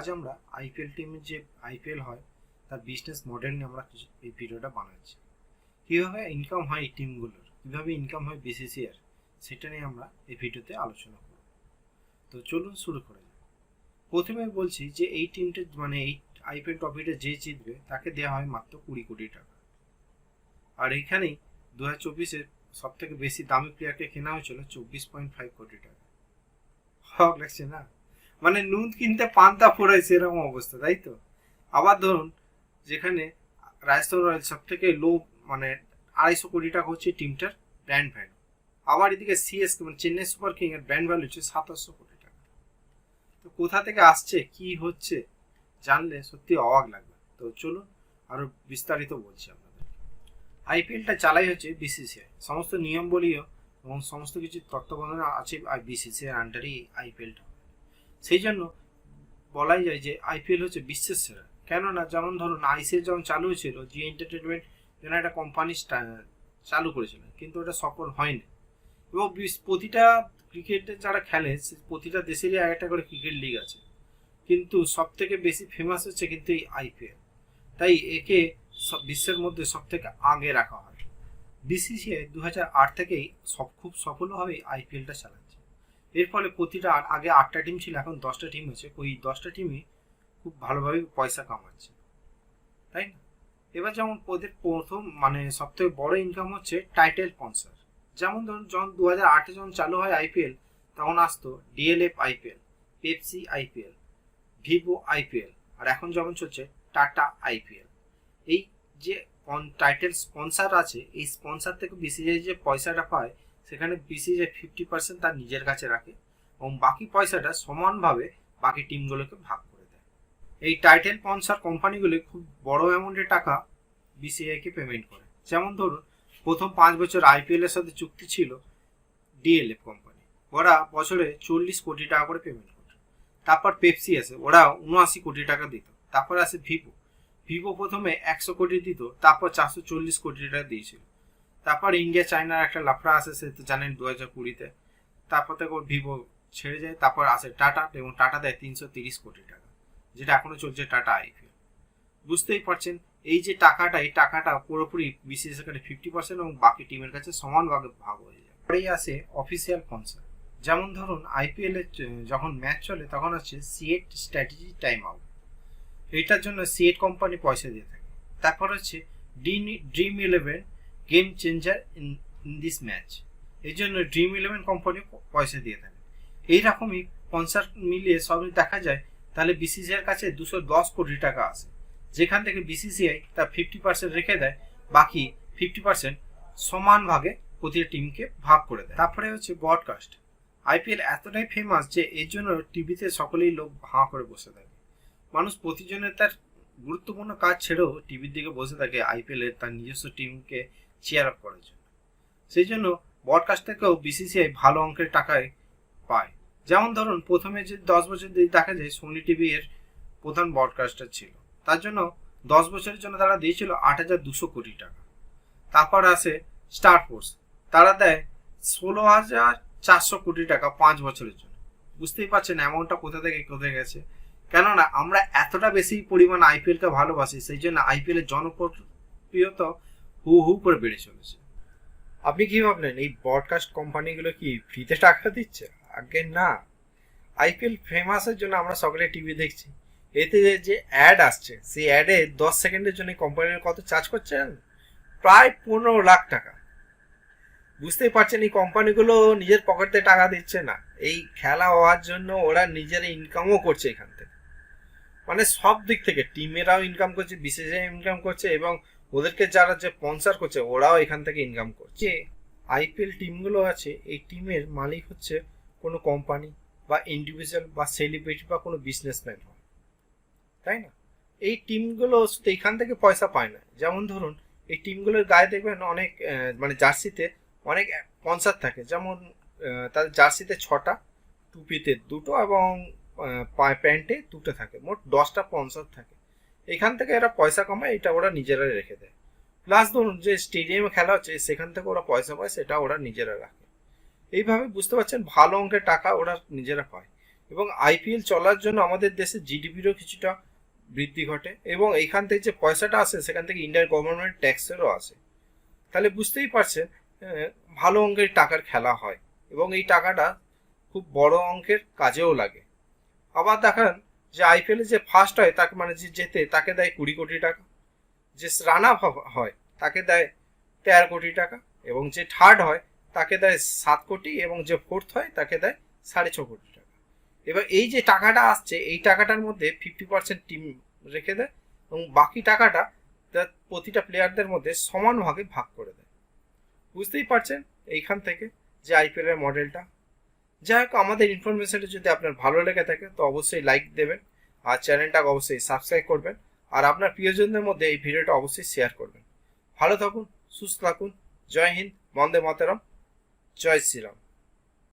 আজ আমরা আইপিএল টিমের যে আইপিএল হয়, তার বিজনেস মডেল নিয়ে আমরা এই ভিডিওটা বানাচ্ছি। কীভাবে ইনকাম হয় এই টিমগুলোর কীভাবে ইনকাম হয় বিসিসিআর সেটা নিয়ে আমরা এই ভিডিওতে আলোচনা করব। তো চলুন শুরু করা যাক। প্রথমে বলছি যে এই টিমটা মানে এই আইপিএল ট্রফিটা যে জিতবে, তাকে দেওয়া হয় মাত্র কুড়ি কোটি টাকা। আর এখানেই দু হাজার চব্বিশের সব থেকে বেশি দামি প্লেয়ারকে কেনা হয়েছিল চব্বিশ পয়েন্ট ফাইভ কোটি টাকা। হক লাগছে না? মানে নুন কিনতে পান্তা ফোড়াইছে, এরকম অবস্থা, তাই তো? আবার ধরুন, যেখানে রাজস্থান রয়্যাল সব থেকে লো মানে আড়াইশো কোটি টাকা হচ্ছে টিমটার ব্র্যান্ড ভ্যালু আবার এদিকে সিএসকে মানে চেন্নাই সুপার কিং এর ব্র্যান্ড ভ্যালু হচ্ছে সাতাশশো কোটি টাকা। তো কোথা থেকে আসছে, কি হচ্ছে, জানলে সত্যি অবাক লাগবে। তো চলুন, আরও বিস্তারিত বলছি আপনাদের। আইপিএলটা চালাই হচ্ছে বিসিসিআই সমস্ত নিয়মবলীও এবং সমস্ত কিছু তত্ত্বাবধান আছে বিসিসিআই আন্ডারই আইপিএলটা। সেই জন্য বলাই যায় যে আইপিএল হচ্ছে বিশ্বের সেরা। কেননা, যেমন ধরুন, আইসিএল যখন চালু হয়েছিল জি এন্টারটেনমেন্ট যেন একটা কোম্পানি চালু করেছিল, কিন্তু ওটা সফল হয়নি। এবং প্রতিটা ক্রিকেটে যারা খেলে প্রতিটা দেশেরই এক একটা করে ক্রিকেট লিগ আছে। কিন্তু সব থেকে বেশি ফেমাস হচ্ছে কিন্তু এই আইপিএল। তাই একে সব- বিশ্বের মধ্যে সব থেকে আগে রাখা হয়। বিসিসিআই দু হাজার আট থেকেই সব খুব সফলভাবে আইপিএলটা চালাচ্ছে। এর ফলে প্রতিটা আগে আটটা টিম ছিল, এখন দশটা টিম হচ্ছে ওই দশটা টিমই খুব ভালোভাবে পয়সা কামাচ্ছে। তাই না? এবার যেমন ওদের প্রথম মানে সব থেকে বড় ইনকাম হচ্ছে টাইটেল স্পন্সর যেমন ধরুন, যখন দু হাজার আটে যখন চালু হয় আইপিএল তখন আসতো DLF IPL Pepsi IPL Vivo IPL আর এখন যখন চলছে টাটা আইপিএল এই যে টাইটেল স্পন্সার আছে, এই স্পন্সার থেকে বিসিসিআই যে পয়সাটা পায় সেখানে বিসিসিআই ফিফটি পার্সেন্ট তার নিজের কাছে রাখে এবং বাকি পয়সাটা সমানভাবে বাকি টিমগুলোকে ভাগ করে দেয়। এই টাইটেল স্পন্সার কোম্পানিগুলি খুব বড় অ্যামাউন্টের টাকা বিসিআইকে পেমেন্ট করে। যেমন ধরুন, প্রথম পাঁচ বছর আইপিএল এর সাথে চুক্তি ছিল ডিএলএফ কোম্পানি। ওরা বছরে চল্লিশ কোটি টাকা করে পেমেন্ট করে তারপর পেপসি আছে ওরা উনআশি কোটি টাকা দিত। তারপর আসে ভিভো ভিভো প্রথমে একশো কোটি দিত, তারপর চারশো চল্লিশ কোটি টাকা দিয়েছিল। তারপর ইন্ডিয়া, চায়নার একটা লাফড়া আসে সে তো জানেন দু হাজার কুড়িতে। তারপর থেকে ওর ভিভো ছেড়ে যায়, তারপর আসে টাটা, এবং টাটা দেয় তিনশো তিরিশ কোটি টাকা, যেটা এখনও চলছে টাটা আইপিএল। বুঝতেই পারছেন, এই যে টাকাটা, এই টাকাটা পুরোপুরি বিসিএস কাছে ফিফটি পার্সেন্ট এবং বাকি টিমের কাছে সমানভাবে ভাগ হয়ে যায়। পরেই আসে অফিসিয়াল স্পন্সর যেমন ধরুন, আইপিএল এর যখন ম্যাচ চলে, তখন হচ্ছে সিএট স্ট্র্যাটেজি টাইম আউট এটার জন্য সিএট কোম্পানি পয়সা দিয়ে থাকে। তারপর হচ্ছে Dream Eleven game changer in in this match এই জন্য ড্রিম ইলেভেন কোম্পানি পয়সা দিয়ে থাকে। এইরকমই স্পন্সার মিলিয়ে সবই দেখা যায়, তাহলে বিসিসিআইয়ের কাছে দুশো দশ কোটি টাকা আসে যেখান থেকে বিসিসিআই তার ফিফটি পার্সেন্ট রেখে দেয়, বাকি ফিফটি পার্সেন্ট সমান ভাগে প্রতিটা টিমকে ভাগ করে দেয়। তারপরে হচ্ছে ব্রডকাস্ট আইপিএল এতটাই ফেমাস যে এর জন্য টিভিতে সকলেই লোক হাঁ করে বসে থাকে। মানুষ প্রতিজনের তার গুরুত্বপূর্ণ কাজ ছেড়েও টিভির দিকে বসে থাকে আইপিএলের তার নিজস্ব টিমকে চেয়ার আপ করার জন্য। সেই জন্য ব্রডকাস্ট থেকেও বিসিসিআই ভালো অঙ্কের টাকায় পায়। যেমন ধরুন, প্রথমে যে দশ বছর দেখা যায় সোনি টিভি এর প্রধান ব্রডকাস্টার ছিল। তার জন্য দশ বছরের জন্য তারা দিয়েছিল আট হাজার দুশো কোটি টাকা। তারপর আসে স্টার ফোর্স তারা দেয় ষোলো হাজার চারশো কোটি টাকা পাঁচ বছরের জন্য। বুঝতেই পারছেন অ্যামাউন্টটা কোথা থেকে, কোথায় গেছে? কেননা আমরা এতটা বেশি পরিমাণ আইপিএলকে ভালোবাসি, সেই জন্য আইপিএল এর জনপ্রিয়তা হু হু করে বেড়ে চলেছে। আপনি কি ভাবলেন, এই ব্রডকাস্ট কোম্পানিগুলো কি ফ্রিতে টাকা দিচ্ছে? আগে না। আইপিএল ফেমাসের জন্য আমরা সকলে টিভি দেখছি। এতে যে- অ্যাড আসছে, সেই অ্যাডে দশ সেকেন্ডের জন্য কোম্পানির কত চার্জ করছেন? প্রায় পনেরো লাখ টাকা। বুঝতেই পারছেন, এই কোম্পানিগুলো নিজের পকেটে টাকা দিচ্ছে না। এই খেলা হওয়ার জন্য ওরা নিজের ইনকামও করছে এখান থেকে। মানে সব দিক থেকে টিমেরাও ইনকাম করছে বিসিসিআই ইনকাম করছে এবং ওদেরকে যারা যে স্পন্সার করছে ওরাও এখান থেকে ইনকাম করছে। আইপিএল টিমগুলো আছে এই টিমের মালিক হচ্ছে কোনো কোম্পানি বা ইন্ডিভিজুয়াল বা সেলিব্রিটি বা কোনো বিজনেসম্যান হয়। তাই না? এই টিমগুলো এখান থেকে পয়সা পায় না। যেমন ধরুন এই টিমগুলোর গায়ে দেখবেন অনেক মানে জার্সিতে অনেক স্পন্সার থাকে। যেমন তাদের জার্সিতে ছটা টুপিতে দুটো এবং প্যান্টে দুটো থাকে। মোট দশটা স্পন্সার থাকে। এখান থেকে এরা পয়সা কামায়, এটা ওরা নিজেরাই রেখে দেয়। প্লাস ধরুন, যে স্টেডিয়ামে খেলা হচ্ছে, সেখান থেকে ওরা পয়সা পায়, সেটা ওরা নিজেরা রাখে। এইভাবে বুঝতে পারছেন, ভালো অঙ্কের টাকা ওরা নিজেরা পায়। এবং আইপিএল চলার জন্য আমাদের দেশে জিডিপিরও কিছুটা বৃদ্ধি ঘটে। এবং এইখান থেকে যে পয়সাটা আসে, সেখান থেকে ইন্ডিয়ান গভর্নমেন্ট ট্যাক্সেরও আসে। তাহলে বুঝতেই পারছেন ভালো অঙ্কের টাকার খেলা হয়। এবং এই টাকাটা খুব বড় অঙ্কের কাজেও লাগে। আবার দেখান যে আইপিএলে যে ফার্স্ট হয়, তাকে মানে যে জেতে, তাকে দেয় কুড়ি কোটি টাকা। যে রান আপ হয়, তাকে দেয় তেরো কোটি টাকা। এবং যে থার্ড হয়, তাকে দেয় সাত কোটি। এবং যে ফোর্থ হয়, তাকে দেয় সাড়ে ছ কোটি টাকা। এবার এই যে টাকাটা আসছে, এই টাকাটার মধ্যে ফিফটি পার্সেন্ট টিম রেখে দেয়। এবং বাকি টাকাটা তা প্রতিটা প্লেয়ারদের মধ্যে সমান ভাগে ভাগ করে দেয়। বুঝতেই পারছেন এইখান থেকে যে আইপিএল এর মডেলটা যাই হোক, আমাদের ইনফরমেশনটা যদি আপনার ভালো লেগে থাকে, তো অবশ্যই লাইক দেবেন আর চ্যানেলটাকে অবশ্যই সাবস্ক্রাইব করবেন আর আপনার প্রিয়জনদের মধ্যে এই ভিডিওটা অবশ্যই শেয়ার করবেন। ভালো থাকুন, সুস্থ থাকুন, জয় হিন্দ, বন্দে মাতারাম, জয় শ্রীরাম।